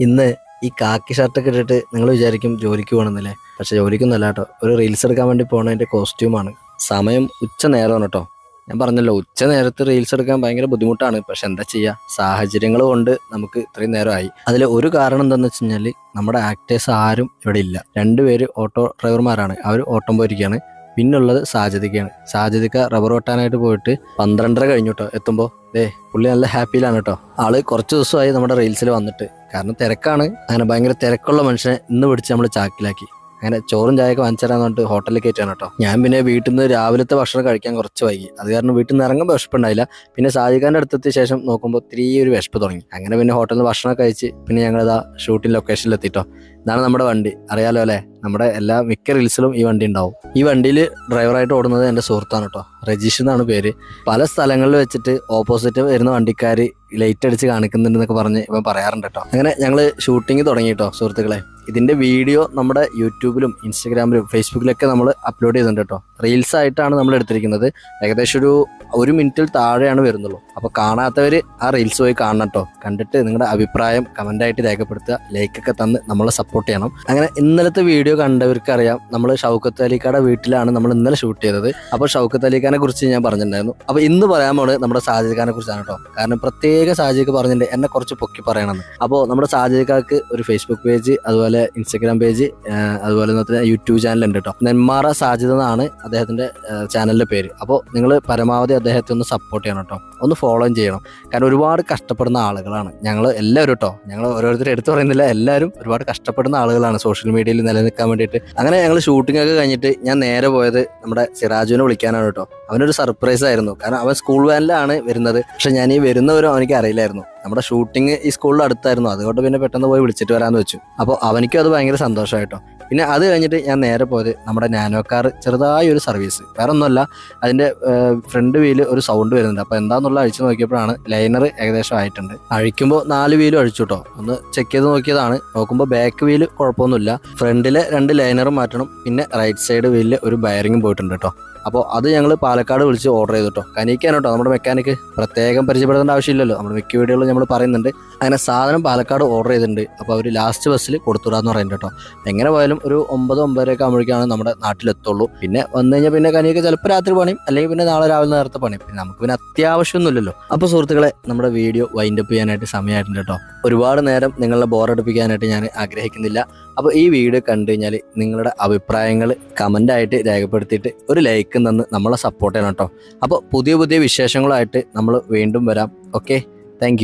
ഇന്ന് ഈ കാക്കി ഷർട്ടൊക്കെ ഇട്ടിട്ട് നിങ്ങൾ വിചാരിക്കും ജോലിക്ക് പോകണമെന്നല്ലേ. പക്ഷെ ജോലിക്കൊന്നല്ല കേട്ടോ. ഒരു റീൽസ് എടുക്കാൻ വേണ്ടി പോകണതിന്റെ കോസ്റ്റ്യൂമാണ് സമയം ഉച്ച നേരമാണ് കേട്ടോ. ഞാൻ പറഞ്ഞല്ലോ ഉച്ച നേരത്ത് റീൽസ് എടുക്കാൻ ഭയങ്കര ബുദ്ധിമുട്ടാണ്. പക്ഷെ എന്താ ചെയ്യുക സാഹചര്യങ്ങൾ കൊണ്ട് നമുക്ക് ഇത്രയും നേരമായി. അതിൽ ഒരു കാരണം എന്താണെന്ന് വെച്ച് കഴിഞ്ഞാൽ നമ്മുടെ ആക്ടേഴ്സ് ആരും ഇവിടെ ഇല്ല. രണ്ടുപേര് ഓട്ടോ ഡ്രൈവർമാരാണ് അവർ ഓട്ടം പോയിരിക്കുകയാണ്. പിന്നുള്ളത് സാധ്യതയ്ക്കാണ് സാജതിക്ക റബ്ബർ വെട്ടാനായിട്ട് പോയിട്ട് പന്ത്രണ്ടര കഴിഞ്ഞു കേട്ടോ എത്തുമ്പോൾ ഏ പുള്ളി നല്ല ഹാപ്പിയിലാണ് കേട്ടോ ആൾ കുറച്ച് ദിവസമായി നമ്മുടെ റീൽസിൽ വന്നിട്ട്. കാരണം തിരക്കാണ്. അങ്ങനെ ഭയങ്കര തിരക്കുള്ള മനുഷ്യനെ ഇന്ന് പിടിച്ച് നമ്മൾ ചാക്കിലാക്കി. അങ്ങനെ ചോറും ചായയൊക്കെ വാങ്ങിച്ചു തരാന്ന് പറഞ്ഞിട്ട് ഹോട്ടലിൽ കയറ്റാണ് കേട്ടോ. ഞാൻ പിന്നെ വീട്ടിൽ നിന്ന് രാവിലത്തെ ഭക്ഷണം കഴിക്കാൻ കുറച്ച് വൈകി. അത് കാരണം വീട്ടിൽ നിന്ന് ഇറങ്ങുമ്പോൾ വിശപ്പുണ്ടായില്ല. പിന്നെ ഷാജിഖാന്റെ അടുത്തെത്തിയ ശേഷം നോക്കുമ്പോൾ ഇത്തിരി ഒരു വിശപ്പ് തുടങ്ങി. അങ്ങനെ പിന്നെ ഹോട്ടലിൽ നിന്ന് ഭക്ഷണം കഴിച്ച് പിന്നെ ഞങ്ങളിതാ ഷൂട്ടിംഗ് ലൊക്കേഷനിൽ എത്തിട്ടോ. ഇതാണ് നമ്മുടെ വണ്ടി. അറിയാലോ അല്ലേ? നമ്മുടെ എല്ലാ മിക്ക റീൽസിലും ഈ വണ്ടി ഉണ്ടാവും. ഈ വണ്ടിയിൽ ഡ്രൈവറായിട്ട് ഓടുന്നത് എന്റെ സുഹൃത്താണ് കേട്ടോ. രജീഷ് എന്നാണ് പേര്. പല സ്ഥലങ്ങളിൽ വെച്ചിട്ട് ഓപ്പോസിറ്റ് വരുന്ന വണ്ടിക്കാർ ലൈറ്റ് അടിച്ച് കാണിക്കുന്നുണ്ടെന്നൊക്കെ പറഞ്ഞ് ഇപ്പം പറയാറുണ്ട് കേട്ടോ. അങ്ങനെ ഞങ്ങൾ ഷൂട്ടിംഗ് തുടങ്ങി കേട്ടോ സുഹൃത്തുക്കളെ. ഇതിന്റെ വീഡിയോ നമ്മുടെ യൂട്യൂബിലും ഇൻസ്റ്റഗ്രാമിലും ഫേസ്ബുക്കിലൊക്കെ നമ്മൾ അപ്ലോഡ് ചെയ്തിട്ടുണ്ട് കേട്ടോ. റീൽസ് ആയിട്ടാണ് നമ്മൾ എടുത്തിരിക്കുന്നത്. ഏകദേശം ഒരു ഒരു മിനിറ്റിൽ താഴെയാണ് വരുന്നുള്ളൂ. അപ്പോൾ കാണാത്തവർ ആ റീൽസ് പോയി കാണണം കേട്ടോ. കണ്ടിട്ട് നിങ്ങളുടെ അഭിപ്രായം കമന്റായിട്ട് രേഖപ്പെടുത്തുക. ലൈക്കൊക്കെ തന്ന് നമ്മളെ സപ്പോർട്ട് ചെയ്യണം. അങ്ങനെ ഇന്നലത്തെ വീഡിയോ കണ്ടവർക്കറിയാം നമ്മൾ ഷൗക്കത്ത് അലിക്കാടെ വീട്ടിലാണ് നമ്മൾ ഇന്നലെ ഷൂട്ട് ചെയ്തത്. അപ്പോൾ ഷൗക്കത്ത് അലിഖാനെ കുറിച്ച് ഞാൻ പറഞ്ഞിട്ടുണ്ടായിരുന്നു. അപ്പോൾ ഇന്ന് പറയാൻ നമ്മുടെ സാജിദ് ഖാനെ കുറിച്ചാണ് കേട്ടോ. കാരണം പ്രത്യേക സാജിദ് പറഞ്ഞിട്ടുണ്ട്. എന്നെ കുറച്ച് പൊക്കി പറയണമെന്ന്. അപ്പോൾ നമ്മുടെ സാജിദ് ഖാക്ക് ഒരു ഫേസ്ബുക്ക് പേജ് അതുപോലെ ഇൻസ്റ്റഗ്രാം പേജ് അതുപോലെ തന്നെ യൂട്യൂബ് ചാനൽ ഉണ്ട് കേട്ടോ നെന്മാറ സാജിദ് എന്നാണ് അദ്ദേഹത്തിന്റെ ചാനലിന്റെ പേര്. അപ്പോൾ നിങ്ങൾ പരമാവധി അദ്ദേഹത്തെ ഒന്ന് സപ്പോർട്ട് ചെയ്യണം കേട്ടോ ഒന്ന് ഫോളോ ചെയ്യണം. കാരണം ഒരുപാട് കഷ്ടപ്പെടുന്ന ആളുകളാണ്. ഞങ്ങൾ എല്ലാവരും കേട്ടോ ഞങ്ങൾ ഓരോരുത്തരും എടുത്തു പറയുന്നില്ല. എല്ലാവരും ഒരുപാട് കഷ്ടപ്പെടുന്ന ആളുകളാണ് സോഷ്യൽ മീഡിയയിൽ നിലനിൽക്കാൻ വേണ്ടിയിട്ട്. അങ്ങനെ ഞങ്ങൾ ഷൂട്ടിംഗ് ഒക്കെ കഴിഞ്ഞിട്ട് ഞാൻ നേരെ പോയത് നമ്മുടെ സിറാജുവിനെ വിളിക്കാനാണ് കേട്ടോ അവനൊരു സർപ്രൈസ് ആയിരുന്നു. കാരണം അവൻ സ്കൂൾ വാനിലാണ് വരുന്നത്. പക്ഷെ ഞാൻ ഈ വരുന്നവരും അവനിക്ക് അറിയില്ലായിരുന്നു. നമ്മുടെ ഷൂട്ടിംഗ് ഈ സ്കൂളിൽ അടുത്തായിരുന്നു. അതുകൊണ്ട് പിന്നെ പെട്ടെന്ന് പോയി വിളിച്ചിട്ട് വരാമെന്ന് വെച്ചു. അപ്പോൾ അവനിക്കും അത് ഭയങ്കര സന്തോഷമായിട്ടോ. പിന്നെ അത് കഴിഞ്ഞിട്ട് ഞാൻ നേരെ പോയത് നമ്മുടെ നാനോ കാർ ചെറുതായി ഒരു സർവീസ് വേറെ ഒന്നുമല്ല അതിന്റെ ഫ്രണ്ട് വീൽ ഒരു സൗണ്ട് വരുന്നുണ്ട്. അപ്പോൾ എന്താണെന്നുള്ള അഴിച്ചു നോക്കിയപ്പോഴാണ് ലൈനർ ഏകദേശം ആയിട്ടുണ്ട്. അഴിക്കുമ്പോൾ നാല് വീലും അഴിച്ചു കേട്ടോ. ഒന്ന് ചെക്ക് ചെയ്ത് നോക്കിയതാണ്. നോക്കുമ്പോൾ ബാക്ക് വീൽ കുഴപ്പമൊന്നുമില്ല. ഫ്രണ്ടിലെ രണ്ട് ലൈനറും മാറ്റണം. പിന്നെ റൈറ്റ് സൈഡ് വീലിൽ ഒരു ബയറിങ്ങും പോയിട്ടുണ്ട് കേട്ടോ. അപ്പോൾ അത് ഞങ്ങൾ പാലക്കാട് വിളിച്ച് ഓർഡർ ചെയ്തു കേട്ടോ കനിക്കാണ് കേട്ടോ നമ്മുടെ മെക്കാനിക്ക് പ്രത്യേകം പരിചയപ്പെടുത്തേണ്ട ആവശ്യമില്ലല്ലോ. നമ്മുടെ മിക്ക വീഡിയോകളും നമ്മൾ പറയുന്നുണ്ട്. അങ്ങനെ സാധനം പാലക്കാട് ഓർഡർ ചെയ്തിട്ടുണ്ട്. അപ്പോൾ അവർ ലാസ്റ്റ് ബസ്സിൽ കൊടുത്തുവിടാന്ന് പറയുന്നുണ്ട് കേട്ടോ. എങ്ങനെ പോയാലും ഒരു ഒമ്പത് ഒമ്പതരയൊക്കെ ആകുമ്പോഴേക്കാണ് നമ്മുടെ നാട്ടിലെത്തുള്ളൂ. പിന്നെ വന്നു കഴിഞ്ഞാൽ പിന്നെ കനിയൊക്കെ ചിലപ്പോൾ രാത്രി പണിയും അല്ലെങ്കിൽ പിന്നെ നാളെ രാവിലെ നേരത്തെ പണിയും പിന്നെ നമുക്ക് പിന്നെ അത്യാവശ്യമൊന്നുമില്ലല്ലോ. അപ്പോൾ സുഹൃത്തുക്കളെ നമ്മുടെ വീഡിയോ വൈൻഡപ്പ് ചെയ്യാനായിട്ട് സമയമായിട്ടുണ്ട് കേട്ടോ. ഒരുപാട് നേരം നിങ്ങളെ ബോറടിപ്പിക്കാനായിട്ട് ഞാൻ ആഗ്രഹിക്കുന്നില്ല. അപ്പോൾ ഈ വീഡിയോ കണ്ടു കഴിഞ്ഞാൽ നിങ്ങളുടെ അഭിപ്രായങ്ങൾ കമന്റായിട്ട് രേഖപ്പെടുത്തിയിട്ട് ഒരു ലൈക്ക് തന്ന് നമ്മളെ സപ്പോർട്ട് ചെയ്യണം കേട്ടോ. അപ്പോൾ പുതിയ പുതിയ വിശേഷങ്ങളായിട്ട് നമ്മൾ വീണ്ടും വരാം. Okay thank